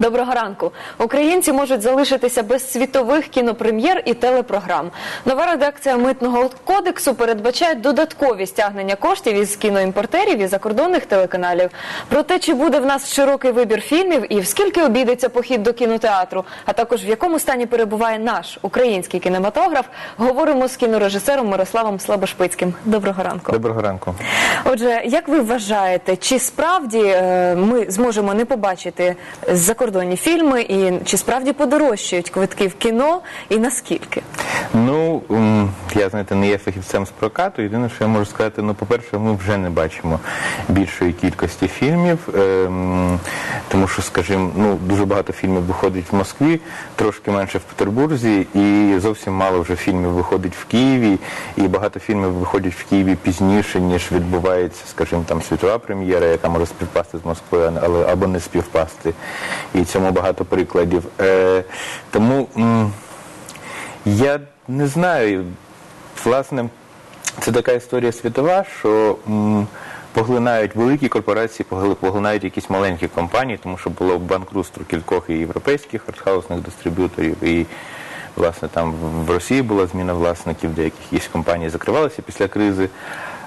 Доброго ранку. Українці можуть залишитися без світових кінопрем'єр і телепрограм. Нова редакція митного кодексу передбачає додаткові стягнення коштів із кіноімпортерів і закордонних телеканалів. Про те, чи буде в нас широкий вибір фільмів і в скільки обійдеться похід до кінотеатру, а також в якому стані перебуває наш український кінематограф, говоримо з кінорежисером Мирославом Слабошпицьким. Доброго ранку. Доброго ранку. Отже, як ви вважаєте, чи справді е, ми зможемо не побачити закордонні фільми, і чи справді подорожчають квитки в кіно, і наскільки? Ну я знаєте, не є фахівцем з прокату. Єдине, що я можу сказати, ну, по-перше, ми вже не бачимо більшої кількості фільмів, ем, тому що, скажімо, ну дуже багато фільмів виходить в Москві, трошки менше в Петербурзі, і зовсім мало вже фільмів виходить в Києві, і багато фільмів виходять в Києві пізніше, ніж відбувається, скажімо, там світова прем'єра, яка може співпасти з Москвою, але або не співпасти. І цьому багато прикладів. Е, тому. м, я не знаю. Власне, це така історія світова, що м, поглинають великі корпорації, погли- поглинають якісь маленькі компанії, тому що було банкрутство кількох і європейських артхаусних дистриб'юторів, і власне там в- Росії була зміна власників, деяких якісь компанії закривалися після кризи.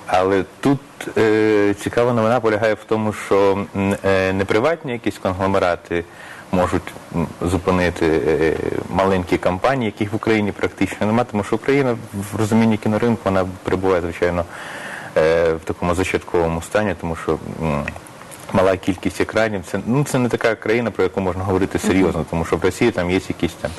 Але тут е, цікава новина полягає в тому, що е, не приватні якісь конгломерати можуть зупинити е, маленькі компанії, яких в Україні практично немає, тому що Україна в розумінні кіноринку вона перебуває, звичайно, в такому зачатковому стані, тому що мала кількість екранів. Це, ну, це не така країна, про яку можна говорити серйозно, тому що в Росії там є якийсь там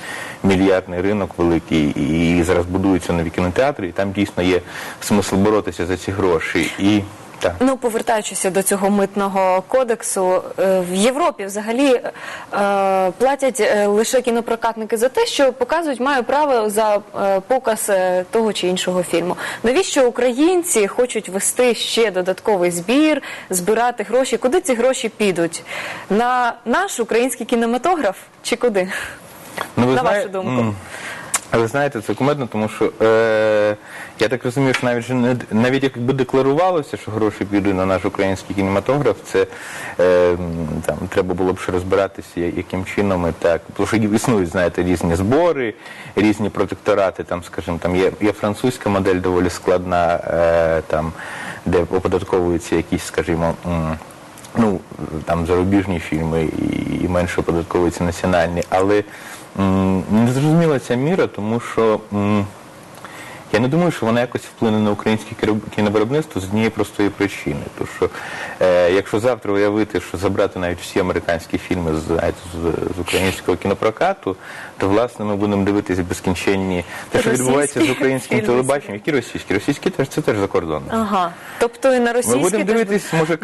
мільярдний ринок великий, і, і зараз будуються нові кінотеатри, і там дійсно є смисл боротися за ці гроші. І так. Ну, повертаючися до цього митного кодексу, е, в Європі взагалі е, платять е, лише кінопрокатники за те, що показують, мають право за показ того чи іншого фільму. Навіщо українці хочуть вести ще додатковий збір, збирати гроші? Куди ці гроші підуть? На наш український кінематограф чи куди? Ну, ви На знає- вашу думку. Ви знаєте, це кумедно, тому що е, я так розумію, що навіть навіть якби декларувалося, що гроші підуть на наш український кінематограф, це е, там треба було б ще розбиратися, яким чином і так. Тому що існують, знаєте, різні збори, різні протекторати. Там, скажімо, там є, є французька модель доволі складна, е, там, де оподатковуються якісь, скажімо. ну там зарубіжні фільми і менше оподатковуються національні, але м, не зрозуміла ця міра, тому що я не думаю, що вона якось вплине на українське кіновиробництво з однієї простої причини. Тому що е, якщо завтра уявити, що забрати навіть всі американські фільми з, з, з українського кінопрокату, то власне ми будемо дивитися безкінченні те, що Російські відбувається з українським телебаченням, які російські. Російські теж це теж закордонно. Ага. Тобто і на Ми будемо теж дивитись, може,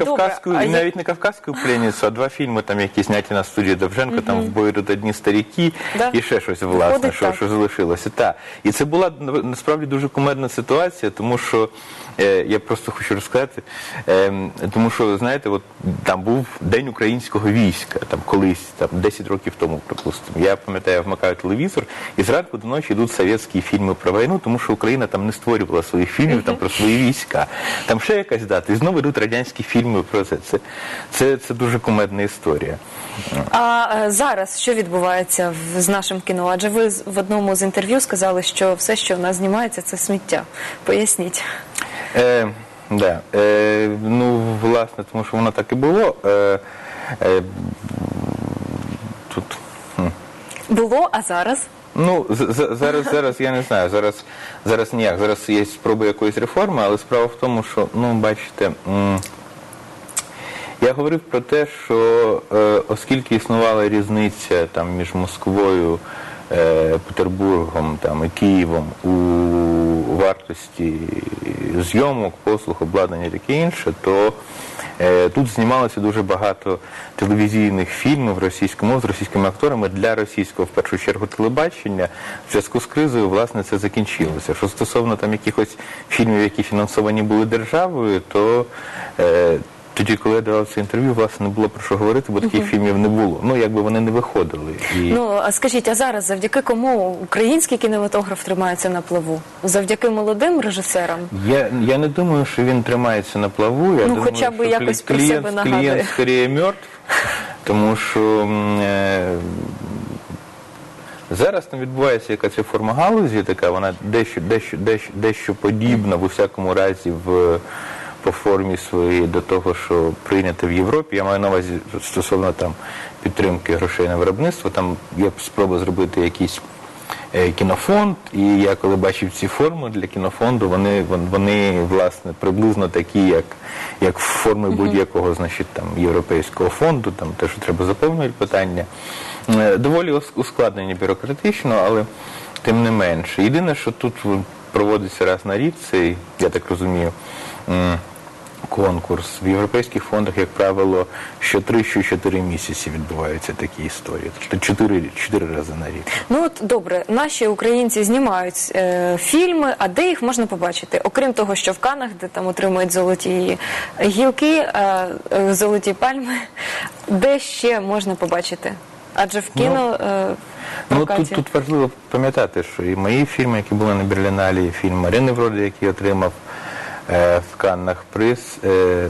а і я- навіть не кавказьку пленницю, а два фільми, там, які зняті на студії Довженко, там в бою тут одні старіки Да. і ще щось власне, що, що залишилося. Та. І це була насправді дуже кумедна ситуація, тому що е, я просто хочу розказати, е, тому що, знаєте, от там був День українського війська, там колись, там 10 років тому, припустимо. Я пам'ятаю, я вмикаю телевізор, і зранку до ночі йдуть совєтські фільми про війну, тому що Україна там не створювала своїх фільмів там про свої війська. Там ще якась дата, і знову йдуть радянські фільми про це. Це, це, це дуже кумедна історія. А е, зараз що відбувається в- з нашим кіно? Адже ви в одному з інтерв'ю сказали, що все, що в нас знімається, це сміття. Поясніть. Е, да. е, ну, власне, тому що воно так і було. Е, е, тут. Було, а зараз? Ну, зараз, зараз я не знаю. Зараз, зараз ніяк. Зараз є спроби якоїсь реформи, але справа в тому, що, ну, бачите, я говорив про те, що е, оскільки існувала різниця там між Москвою, Петербургом там, і Києвом у вартості зйомок, послуг, обладнання і таке інше, то е, тут знімалося дуже багато телевізійних фільмів російською мовою з російськими акторами для російського в першу чергу телебачення. В зв'язку з кризою власне це закінчилося. Що стосовно там якихось фільмів, які фінансовані були державою, то е, тоді, коли я давав це інтерв'ю, власне, не було про що говорити, бо таких фільмів не було. Ну, якби вони не виходили. І... Ну а скажіть, а зараз завдяки кому український кінематограф тримається на плаву? Завдяки молодим режисерам? Я, я не думаю, що він тримається на плаву. Я Ну, думаю, хоча б якось про себе нагадує. клієнт скоріше мертв. Тому що е, зараз там відбувається якась реформа галузі, така вона дещо, дещо, дещо, дещо подібна в усякому разі в. По формі своєї до того, що прийнято в Європі, я маю на увазі стосовно там підтримки грошей на виробництво. Там є спроба зробити якийсь е, кінофонд, і я коли бачив ці форми для кінофонду, вони, вони власне приблизно такі, як, як форми будь-якого значить, там, європейського фонду, там те, що треба заповнювати питання. Е, Доволі ускладнені бюрократично, але тим не менше. Єдине, що тут проводиться раз на рік, цей, я так розумію, конкурс. В європейських фондах, як правило, що 3 що 4 місяці відбуваються такі історії. Тобто 4, 4 рази на рік. Ну от добре, наші українці знімають е, фільми, а де їх можна побачити? Окрім того, що в Канах, де там отримують золоті гілки, е, е, золоті пальми, де ще можна побачити? Адже в кіно е, Ну тут, тут важливо пам'ятати, що і мої фільми, які були на Берлінале, і фільм Марини Вроди, який отримав в Каннах приз. Е,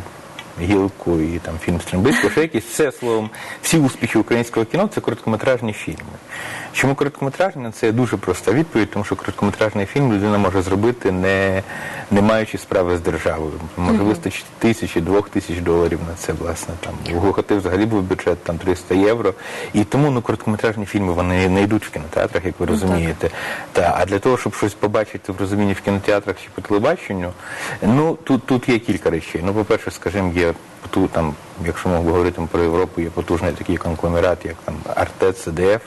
Гілку і там фільм Стрембицького, ще якісь це словом, всі успіхи українського кіно це короткометражні фільми. Чому короткометражні? Це дуже проста відповідь, тому що короткометражний фільм людина може зробити не, не маючи справи з державою. Може вистачити тисячі, двох тисяч доларів на це, власне. Там у глухоти взагалі був бюджет там 300 євро. І тому ну, короткометражні фільми вони не йдуть в кінотеатрах, як ви розумієте. Та, а для того, щоб щось побачити в розумінні в кінотеатрах чи по телебаченню, ну тут, тут є кілька речей. Ну, по-перше, скажімо, є тут там, якщо ми говорити про Європу, є потужний такий конгломерат, як там Артет, ЦДФ,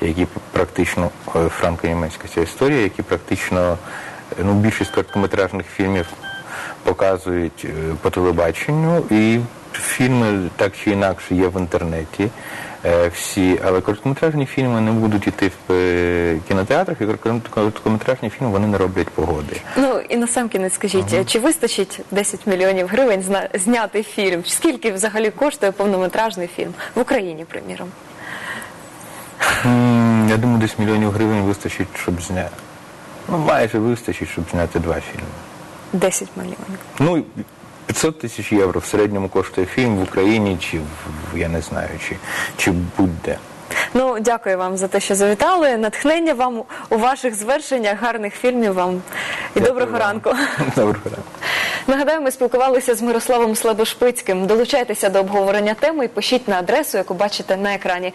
які практично е, франко-німецька ця історія, які практично ну, більшість короткометражних фільмів показують е, по телебаченню, і фільми так чи інакше є в інтернеті. е, Всі, але короткометражні фільми не будуть йти в е, кінотеатрах, і короткометражні фільми вони не роблять погоди. Ну і на сам кінець скажіть, чи вистачить 10 мільйонів гривень зняти фільм? Скільки взагалі коштує повнометражний фільм в Україні, приміром? Я думаю, десь мільйонів гривень вистачить, щоб зняти. Ну, майже вистачить, щоб зняти два фільми. 10 мільйонів. Ну, 500 тисяч євро в середньому коштує фільм в Україні, чи в я не знаю, чи, чи будь-де. Ну, дякую вам за те, що завітали. Натхнення вам у ваших звершеннях, гарних фільмів вам і доброго вам. ранку. Доброго ранку. Нагадаю, ми спілкувалися з Мирославом Слабошпицьким. Долучайтеся до обговорення теми і пишіть на адресу, яку бачите на екрані.